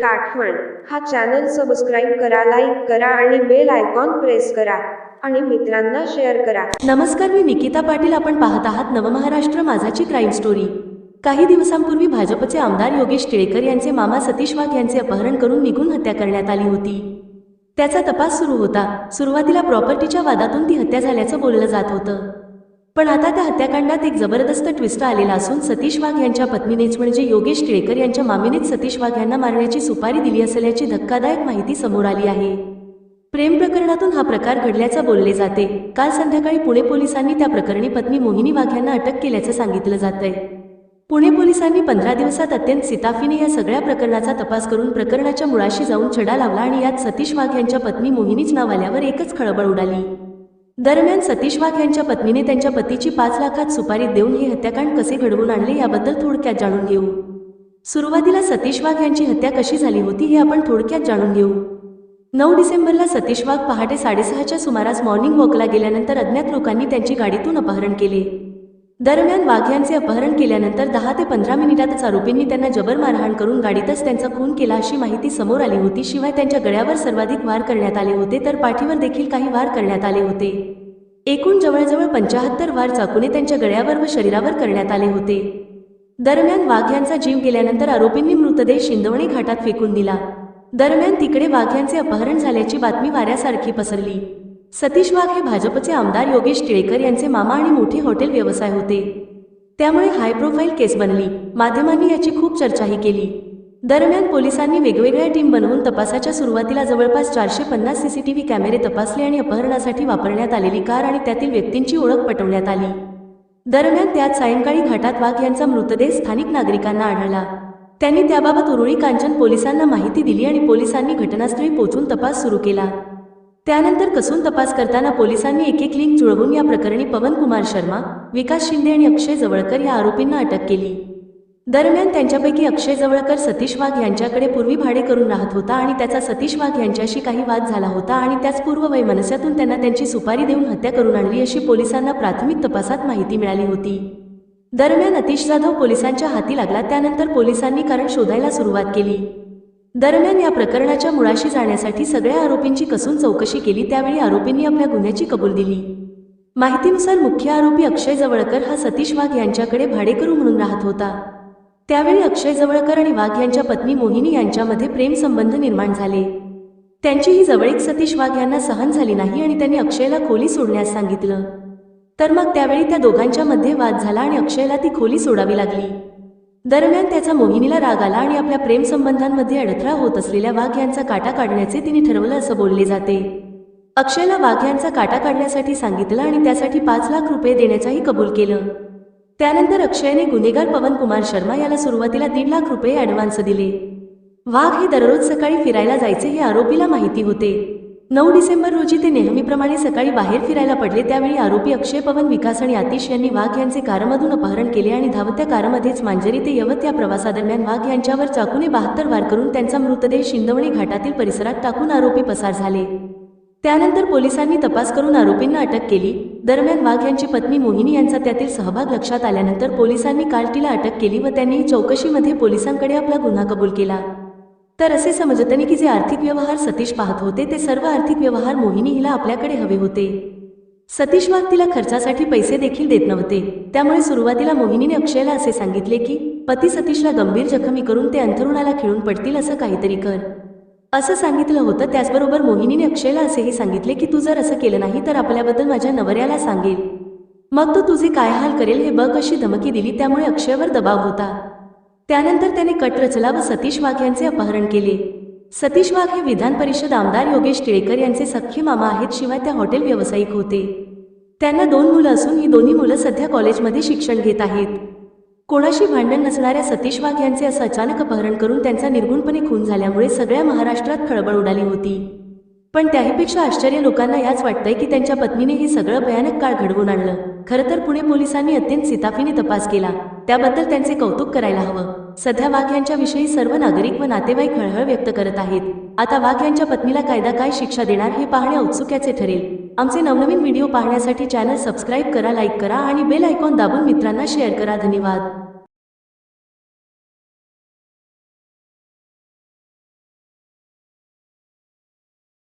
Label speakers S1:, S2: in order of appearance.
S1: एक आठवण. हा चॅनल सबस्क्राईब करा लाईक करा आणि बेल आयकॉन प्रेस करा. आणि मित्रांना शेअर करा.
S2: नमस्कार मी निकिता पाटील. आपण पाहत आहात नवमहाराष्ट्र माझाची क्राईम स्टोरी काही दिवसांपूर्वी भाजपचे आमदार योगेश टिळेकर यांचे मामा सतीश वाघ यांचे अपहरण करून निघून हत्या करण्यात आली होती. त्याचा तपास सुरू होता. सुरुवातीला प्रॉपर्टीच्या वादातून ती हत्या झाल्याचं बोललं जात होतं. पण आता त्या हत्याकांडात एक जबरदस्त ट्विस्ट आलेला असून सतीश वाघ यांच्या पत्नीनेच म्हणजे योगेश टिळेकर यांच्या मामीनेच सतीश वाघ यांना मारण्याची सुपारी दिली असल्याची धक्कादायक माहिती समोर आली आहे. प्रेम प्रकरणातून हा प्रकार घडल्याचं बोलले जाते. काल संध्याकाळी पुणे पोलिसांनी त्या प्रकरणी पत्नी मोहिनी वाघ यांना अटक केल्याचं सांगितलं जातंय. पुणे पोलिसांनी पंधरा दिवसात अत्यंत सिताफीने या सगळ्या प्रकरणाचा तपास करून प्रकरणाच्या मुळाशी जाऊन छडा लावला आणि यात सतीश वाघ यांच्या पत्नी मोहिनीच नाव आल्यावर एकच खळबळ उडाली. दरम्यान सतीश वाघ यांच्या पत्नीने त्यांच्या पतीची पाच लाखात सुपारी देऊन हे हत्याकांड कसे घडवून आणले याबद्दल थोडक्यात जाणून घेऊ. सुरुवातीला सतीश वाघ यांची हत्या कशी झाली होती हे आपण थोडक्यात जाणून घेऊ. नऊ डिसेंबरला सतीश वाघ पहाटे साडेसहाच्या सुमारास मॉर्निंग वॉकला गेल्यानंतर अज्ञात लोकांनी त्यांची गाडीतून अपहरण केले. दरम्यान वाघ यांचे अपहरण केल्यानंतर दहा ते पंधरा मिनिटातच आरोपींनी त्यांना जबर मारहाण करून गाडीतच त्यांचा खून केला अशी माहिती समोर आली होती. शिवाय त्यांच्या गळ्यावर सर्वाधिक वार करण्यात आले होते तर पाठीवर देखील काही वार करण्यात आले होते. एकूण जवळजवळ पंचाहत्तर वार चाकूने त्यांच्या गळ्यावर व शरीरावर करण्यात आले होते. दरम्यान वाघ यांचा जीव गेल्यानंतर आरोपींनी मृतदेह शिंदवणी घाटात फेकून दिला. दरम्यान तिकडे वाघ यांचे अपहरण झाल्याची बातमी वाऱ्यासारखी पसरली. सतीश वाघ हे भाजपचे आमदार योगेश टिळेकर यांचे मामा आणि मोठे हॉटेल व्यवसाय होते. त्यामुळे हाय प्रोफाईल केस बनली. माध्यमांनी याची खूप चर्चाही केली. दरम्यान पोलिसांनी वेगवेगळ्या टीम बनवून तपासाच्या सुरुवातीला जवळपास चारशे पन्नास सीसीटीव्ही कॅमेरे तपासले आणि अपहरणासाठी वापरण्यात आलेली कार आणि त्यातील व्यक्तींची ओळख पटवण्यात आली. दरम्यान त्यात सायंकाळी घाटात वाघ यांचा मृतदेह स्थानिक नागरिकांना आढळला. त्यांनी त्याबाबत उरुळी कांचन पोलिसांना माहिती दिली आणि पोलिसांनी घटनास्थळी पोहोचून तपास सुरू केला. त्यानंतर कसून तपास करताना पोलिसांनी एक एक लिंक जुळवून या प्रकरणी पवन कुमार शर्मा विकास शिंदे आणि अक्षय जवळकर या आरोपींना अटक केली. दरम्यान त्यांच्यापैकी अक्षय जवळकर सतीश वाघ यांच्याकडे पूर्वी भाडे करून राहत होता आणि त्याचा सतीश वाघ यांच्याशी काही वाद झाला होता आणि त्याच पूर्व वैमनस्यातून त्यांना त्यांची सुपारी देऊन हत्या करून आणली अशी पोलिसांना प्राथमिक तपासात माहिती मिळाली होती. दरम्यान अतिश जाधव पोलिसांच्या हाती लागला त्यानंतर पोलिसांनी कारण शोधायला सुरुवात केली. दरम्यान या प्रकरणाच्या मुळाशी जाण्यासाठी सगळ्या आरोपींची कसून चौकशी केली त्यावेळी आरोपींनी आपल्या गुन्ह्याची कबूल दिली. माहितीनुसार मुख्य आरोपी अक्षय जवळकर हा सतीश वाघ यांच्याकडे भाडेकरू म्हणून राहत होता. त्यावेळी अक्षय जवळकर आणि वाघ यांच्या पत्नी मोहिनी यांच्यामध्ये प्रेमसंबंध निर्माण झाले. त्यांची ही जवळीक सतीश वाघ यांना सहन झाली नाही आणि त्यांनी अक्षयला खोली सोडण्यास सांगितलं. तर मग त्यावेळी त्या दोघांच्या मध्ये वाद झाला आणि अक्षयला ती खोली सोडावी लागली. दरम्यान त्याचा मोहिनीला राग आला आणि आपल्या प्रेमसंबंधांमध्ये अडथळा होत असलेल्या वाघ यांचा काटा काढण्याचे तिने ठरवलं असं बोलले जाते. अक्षयला वाघ यांचा काटा काढण्यासाठी सांगितलं आणि त्यासाठी पाच लाख रुपये देण्याचाही कबूल केलं. त्यानंतर अक्षयने गुन्हेगार पवन कुमार शर्मा याला सुरुवातीला दीड लाख रुपये ॲडव्हान्स दिले. वाघ हे दररोज सकाळी फिरायला जायचे हे आरोपीला माहिती होते. नऊ डिसेंबर रोजी ते नेहमीप्रमाणे सकाळी बाहेर फिरायला पडले त्यावेळी आरोपी अक्षय पवन विकास आणि आतिश यांनी वाघ यांचे कारमधून अपहरण केले आणि धावत्या कारमध्येच मांजरी ते यवत या प्रवासादरम्यान वाघ यांच्यावर चाकूने बहात्तर वार करून त्यांचा मृतदेह शिंदवणी घाटातील परिसरात टाकून आरोपी पसार झाले. त्यानंतर पोलिसांनी तपास करून आरोपींना अटक केली. दरम्यान वाघ यांची पत्नी मोहिनी यांचा त्यातील सहभाग लक्षात आल्यानंतर पोलिसांनी काल तिला अटक केली व त्यांनी चौकशीमध्ये पोलिसांकडे आपला गुन्हा कबूल केला. तर असे समजतने की जे आर्थिक व्यवहार सतीश पाहत होते ते सर्व आर्थिक व्यवहार मोहिनी हिला आपल्याकडे हवे होते. सतीश वाघ तिला खर्चासाठी पैसे देखील देत नव्हते. त्यामुळे सुरुवातीला मोहिनीने अक्षयला असे सांगितले की पती सतीशला गंभीर जखमी करून ते अंथरुणाला खिळून पडतील असं काहीतरी कर. असं सांगितलं होतं त्याचबरोबर मोहिनीने अक्षयला असेही सांगितले की तू जर असं केलं नाही तर आपल्याबद्दल माझ्या नवऱ्याला सांगेल. मग तो तुझे काय हाल करेल हे बघ अशी धमकी दिली त्यामुळे अक्षयवर दबाव होता. त्यानंतर त्याने कट रचला व सतीश वाघ यांचे अपहरण केले. सतीश वाघ हे विधान परिषद आमदार योगेश टिळेकर यांचे सख्खे मामा आहेत शिवाय त्या हॉटेल व्यावसायिक होते. त्यांना दोन मुलं असून ही दोन्ही मुलं सध्या कॉलेजमध्ये शिक्षण घेत आहेत. कोणाशी भांडण नसणाऱ्या सतीश वाघ यांचे असं अचानक अपहरण करून त्यांचा निर्गुणपणे खून झाल्यामुळे सगळ्या महाराष्ट्रात खळबळ उडाली होती. पण त्याहीपेक्षा आश्चर्य लोकांना याच वाटतंय की त्यांच्या पत्नीने हे सगळं भयानक काळ घडवून आणलं. खरं तर पुणे पोलिसांनी अत्यंत सिताफीने तपास केला. त्याबद्दल त्यांचे कौतुक करायला हवं. सध्या वाघ यांच्याविषयी सर्व नागरिक व नातेवाईक हळहळ व्यक्त करत आहेत. आता वाघ यांच्या पत्नीला कायदा काय शिक्षा देणार हे पाहणे औत्सुक्याचे ठरेल. आमचे नवनवीन व्हिडिओ पाहण्यासाठी चॅनल सबस्क्राईब करा लाईक करा आणि बेल आयकॉन दाबून मित्रांना शेअर करा. धन्यवाद.